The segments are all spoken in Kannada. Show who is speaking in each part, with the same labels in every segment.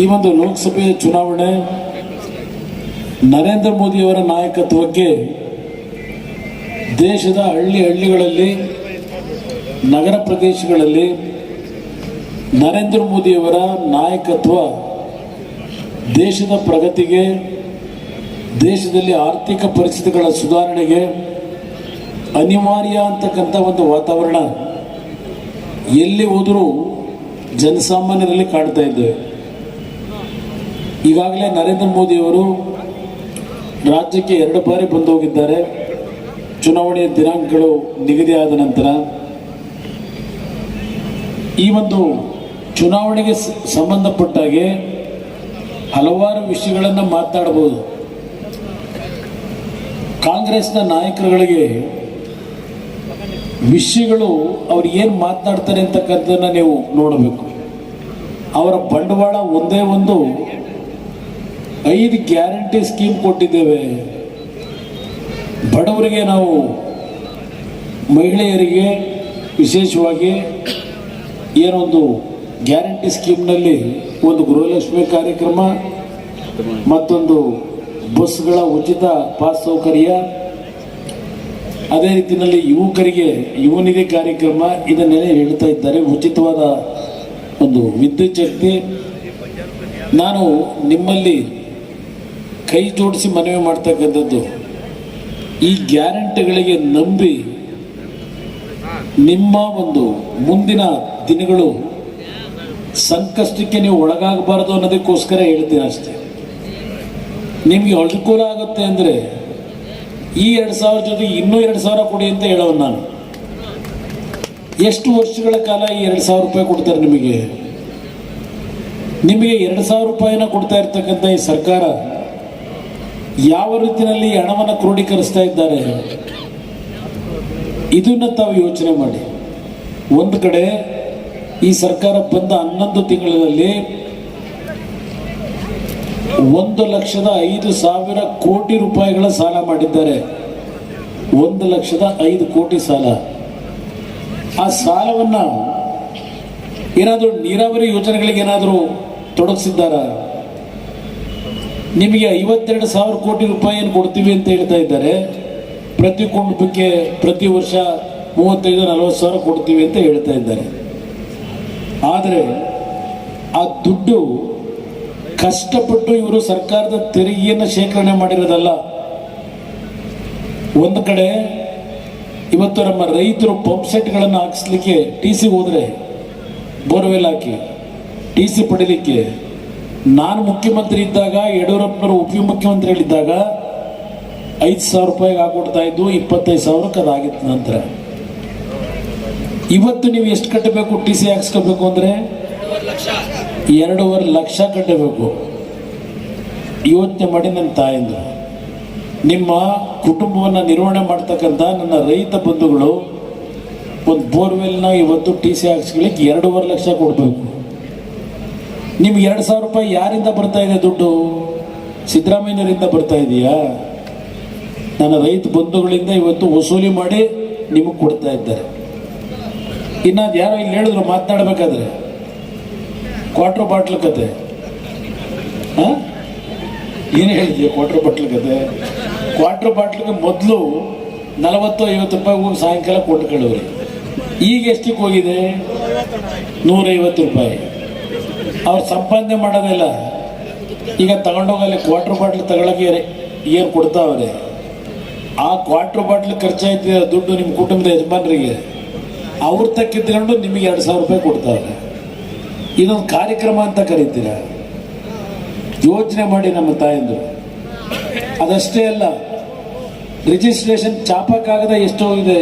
Speaker 1: ಈ ಒಂದು ಲೋಕಸಭೆ ಚುನಾವಣೆ ನರೇಂದ್ರ ಮೋದಿಯವರ ನಾಯಕತ್ವಕ್ಕೆ ದೇಶದ ಹಳ್ಳಿ ಹಳ್ಳಿಗಳಲ್ಲಿ, ನಗರ ಪ್ರದೇಶಗಳಲ್ಲಿ ನರೇಂದ್ರ ಮೋದಿಯವರ ನಾಯಕತ್ವ ದೇಶದ ಪ್ರಗತಿಗೆ, ದೇಶದಲ್ಲಿ ಆರ್ಥಿಕ ಪರಿಸ್ಥಿತಿಗಳ ಸುಧಾರಣೆಗೆ ಅನಿವಾರ್ಯ ಅಂತಕ್ಕಂಥ ಒಂದು ವಾತಾವರಣ ಎಲ್ಲಿ ಹೋದರೂ ಜನಸಾಮಾನ್ಯರಲ್ಲಿ ಕಾಣ್ತಾ ಇದ್ದೇವೆ ಈಗಾಗಲೇ ನರೇಂದ್ರ ಮೋದಿಯವರು ರಾಜ್ಯಕ್ಕೆ ಎರಡು ಬಾರಿ ಬಂದು ಹೋಗಿದ್ದಾರೆ ಚುನಾವಣೆಯ ದಿನಾಂಕಗಳು ನಿಗದಿಯಾದ ನಂತರ ಈ ಒಂದು ಚುನಾವಣೆಗೆ ಸಂಬಂಧಪಟ್ಟಾಗೆ ಹಲವಾರು ವಿಷಯಗಳನ್ನು ಮಾತನಾಡಬಹುದು ಕಾಂಗ್ರೆಸ್ನ ನಾಯಕರುಗಳಿಗೆ ವಿಷಯಗಳು ಅವ್ರು ಏನು ಮಾತನಾಡ್ತಾರೆ ಅಂತಕ್ಕಂಥದ್ದನ್ನು ನೀವು ನೋಡಬೇಕು. ಅವರ ಬಂಡವಾಳ ಒಂದೇ ಒಂದು ಐದು ಗ್ಯಾರಂಟಿ ಸ್ಕೀಮ್ ಕೊಟ್ಟಿದ್ದೇವೆ. ಬಡವರಿಗೆ ನಾವು, ಮಹಿಳೆಯರಿಗೆ ವಿಶೇಷವಾಗಿ ಏನೊಂದು ಗ್ಯಾರಂಟಿ ಸ್ಕೀಮ್ನಲ್ಲಿ ಒಂದು ಗೃಹಲಕ್ಷ್ಮಿ ಕಾರ್ಯಕ್ರಮ, ಮತ್ತೊಂದು ಬಸ್ಗಳ ಉಚಿತ ಪಾಸ್ ಸೌಕರ್ಯ, ಅದೇ ರೀತಿಯಲ್ಲಿ ಯುವಕರಿಗೆ ಯುವನಿಧಿ ಕಾರ್ಯಕ್ರಮ ಇದನ್ನೆಲ್ಲ ಹೇಳ್ತಾ ಇದ್ದಾರೆ. ಉಚಿತವಾದ ಒಂದು ವಿದ್ಯುಚ್ಛಕ್ತಿ ನಾನು ನಿಮ್ಮಲ್ಲಿ ಕೈ ಜೋಡಿಸಿ ಮನವಿ ಮಾಡ್ತಕ್ಕಂಥದ್ದು, ಈ ಗ್ಯಾರಂಟಿಗಳಿಗೆ ನಂಬಿ ನಿಮ್ಮ ಒಂದು ಮುಂದಿನ ದಿನಗಳು ಸಂಕಷ್ಟಕ್ಕೆ ನೀವು ಒಳಗಾಗಬಾರದು ಅನ್ನೋದಕ್ಕೋಸ್ಕರ ಹೇಳ್ತೀನಿ ಅಷ್ಟೇ. ನಿಮಗೆ ಅನುಕೂಲ ಆಗುತ್ತೆ ಅಂದರೆ ಈ ಎರಡು ಸಾವಿರ ಜೊತೆ ಇನ್ನೂ ಎರಡು ಸಾವಿರ ಕೊಡಿ ಅಂತ ಹೇಳೋನು ನಾನು. ಎಷ್ಟು ವರ್ಷಗಳ ಕಾಲ ಈ ಎರಡು ಸಾವಿರ ರೂಪಾಯಿ ಕೊಡ್ತಾರೆ ನಿಮಗೆ? ನಿಮಗೆ ಎರಡು ಸಾವಿರ ರೂಪಾಯಿನ ಕೊಡ್ತಾ ಇರ್ತಕ್ಕಂಥ ಈ ಸರ್ಕಾರ ಯಾವ ರೀತಿಯಲ್ಲಿ ಹಣವನ್ನು ಕ್ರೋಢೀಕರಿಸ್ತಾ ಇದ್ದಾರೆ? ಇದನ್ನು ತಾವು ಯೋಚನೆ ಮಾಡಿ. ಒಂದು ಕಡೆ ಈ ಸರ್ಕಾರ ಬಂದ ಹನ್ನೊಂದು ತಿಂಗಳಲ್ಲಿ ಒಂದು ಲಕ್ಷದ ಐದು ಸಾವಿರ ಕೋಟಿ ರೂಪಾಯಿಗಳ ಸಾಲ ಮಾಡಿದ್ದಾರೆ. ಒಂದು ಲಕ್ಷದ ಐದು ಕೋಟಿ ಸಾಲ. ಆ ಸಾಲವನ್ನು ಏನಾದರೂ ನೀರಾವರಿ ಯೋಜನೆಗಳಿಗೆ ಏನಾದರೂ ತೊಡಗಿಸಿದ್ದಾರ? ನಿಮಗೆ ಐವತ್ತೆರಡು ಸಾವಿರ ಕೋಟಿ ರೂಪಾಯಿಯನ್ನು ಕೊಡ್ತೀವಿ ಅಂತ ಹೇಳ್ತಾ ಇದ್ದಾರೆ. ಪ್ರತಿ ಕುಟುಂಬಕ್ಕೆ ಪ್ರತಿ ವರ್ಷ ಮೂವತ್ತೈದು, ನಲವತ್ತು ಸಾವಿರ ಕೊಡ್ತೀವಿ ಅಂತ ಹೇಳ್ತಾ ಇದ್ದಾರೆ. ಆದರೆ ಆ ದುಡ್ಡು ಕಷ್ಟಪಟ್ಟು ಇವರು ಸರ್ಕಾರದ ತೆರಿಗೆಯನ್ನು ಶೇಖರಣೆ ಮಾಡಿರೋದಲ್ಲ. ಒಂದು ಕಡೆ ಇವತ್ತು ನಮ್ಮ ರೈತರು ಪಂಪ್ ಸೆಟ್ಗಳನ್ನು ಹಾಕಿಸ್ಲಿಕ್ಕೆ ಟಿ ಸಿ ಹೋದರೆ ಬೋರ್ವೆಲ್ ಹಾಕಿ, ಟಿ ಸಿ ಪಡಿಲಿಕ್ಕೆ ನಾನು ಮುಖ್ಯಮಂತ್ರಿ ಇದ್ದಾಗ ಯಡಿಯೂರಪ್ಪನವರು ಉಪಮುಖ್ಯಮಂತ್ರಿಗಳಿದ್ದಾಗ ಐದು ಸಾವಿರ ರೂಪಾಯಿಗೆ ಹಾಕೊಡ್ತಾ ಇದ್ದು ಇಪ್ಪತ್ತೈದು ಸಾವಿರಕ್ಕೆ ಅದಾಗಿತ್ತು ನಂತರ. ಇವತ್ತು ನೀವು ಎಷ್ಟು ಕಟ್ಟಬೇಕು ಟಿ ಸಿ ಹಾಕ್ಸ್ಕೋಬೇಕು ಅಂದರೆ? ಎರಡೂವರೆ ಲಕ್ಷ ಕಟ್ಟಬೇಕು. ಯೋಚನೆ ಮಾಡಿ ನನ್ನ ತಾಯಂದು ನಿಮ್ಮ ಕುಟುಂಬವನ್ನು ನಿರ್ವಹಣೆ ಮಾಡ್ತಕ್ಕಂಥ ನನ್ನ ರೈತ ಬಂಧುಗಳು ಒಂದು ಬೋರ್ವೆಲ್ನ ಇವತ್ತು ಟಿ ಸಿ ಹಾಕ್ಸ್ಕೊಳ್ಳಿಕ್ಕೆ ಎರಡೂವರೆ ಲಕ್ಷ ಕೊಡಬೇಕು. ನಿಮ್ಗೆ ಎರಡು ಸಾವಿರ ರೂಪಾಯಿ ಯಾರಿಂದ ಬರ್ತಾ ಇದೆ ದುಡ್ಡು? ಸಿದ್ದರಾಮಯ್ಯನವರಿಂದ ಬರ್ತಾ ಇದೆಯಾ? ನನ್ನ ರೈತ ಬಂಧುಗಳಿಂದ ಇವತ್ತು ವಸೂಲಿ ಮಾಡಿ ನಿಮಗೆ ಕೊಡ್ತಾ ಇದ್ದಾರೆ. ಇನ್ನು ಯಾರೋ ಇಲ್ಲಿ ಹೇಳಿದ್ರು ಮಾತನಾಡಬೇಕಾದ್ರೆ? ಕ್ವಾಟ್ರ್ ಬಾಟ್ಲ್ ಕತೆ. ಹಾಂ? ಏನು ಹೇಳಿದ್ಯಾ ಕ್ವಾಟ್ರ್ ಬಾಟ್ಲ್ ಕತೆ? ಕ್ವಾಟ್ರ್ ಬಾಟ್ಲಿಗೆ ಮೊದಲು ನಲವತ್ತು, ಐವತ್ತು ರೂಪಾಯಿ ಹೋಗಿ ಸಾಯಂಕಾಲ ಕೊಂಡ್ಕೊಳ್ಳೋರಿ ಈಗ ಎಷ್ಟಕ್ಕೆ ಹೋಗಿದೆ? ನೂರೈವತ್ತು ರೂಪಾಯಿ. ಅವ್ರು ಸಂಪಾದನೆ ಮಾಡೋದಿಲ್ಲ ಈಗ ತಗೊಂಡೋಗಿ ಅಲ್ಲಿ ಕ್ವಾರ್ಟರ್ ಬಾಟ್ಲ್ ತಗೊಳಕ್ಕೆ ಏನು ಕೊಡ್ತಾವ್ರೆ ಆ ಕ್ವಾಟ್ರ್ ಬಾಟ್ಲ್ ಖರ್ಚಾಯ್ತಿದೆ, ದುಡ್ಡು ನಿಮ್ಮ ಕುಟುಂಬದ ಯಜಮಾನರಿಗೆ. ಅವ್ರ ತಕ್ಕಿದ್ಕೊಂಡು ನಿಮಗೆ ಎರಡು ಸಾವಿರ ರೂಪಾಯಿ ಕೊಡ್ತಾವ್ರೆ. ಇದೊಂದು ಕಾರ್ಯಕ್ರಮ ಅಂತ ಕರೀತೀರ? ಯೋಚನೆ ಮಾಡಿ ನಮ್ಮ ತಾಯಂದರು. ಅದಷ್ಟೇ ಅಲ್ಲ ರಿಜಿಸ್ಟ್ರೇಷನ್ ಚಾಪಕ್ಕಾಗದ ಎಷ್ಟು ಹೋಗಿದೆ?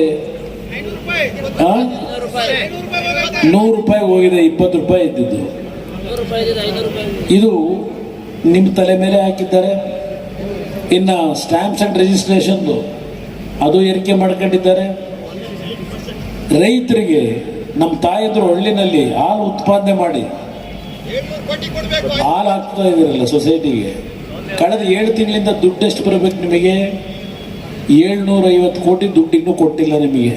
Speaker 1: ನೂರು ರೂಪಾಯಿ ಹೋಗಿದೆ, ಇಪ್ಪತ್ತು ರೂಪಾಯಿ ಇದ್ದಿದ್ದು. ಇದು ನಿಮ್ಮ ತಲೆ ಮೇಲೆ ಹಾಕಿದ್ದಾರೆ. ಇನ್ನು ಸ್ಟ್ಯಾಂಪ್ಸ್ ಆ್ಯಂಡ್ ರಿಜಿಸ್ಟ್ರೇಷನ್ದು ಅದು ಏರಿಕೆ ಮಾಡ್ಕೊಂಡಿದ್ದಾರೆ. ರೈತರಿಗೆ ನಮ್ಮ ತಾಯಿದ್ರು ಹಳ್ಳಿನಲ್ಲಿ ಹಾಲು ಉತ್ಪಾದನೆ ಮಾಡಿ ಹಾಲು ಹಾಕ್ತಾ ಇದ್ದೀರಲ್ಲ ಸೊಸೈಟಿಗೆ ಕಳೆದ ಏಳು ತಿಂಗಳಿಂದ ದುಡ್ಡು ಎಷ್ಟು ಬರಬೇಕು ನಿಮಗೆ? ಏಳ್ನೂರ ಐವತ್ತು ಕೋಟಿ ದುಡ್ಡು ಇನ್ನೂ ಕೊಟ್ಟಿಲ್ಲ ನಿಮಗೆ.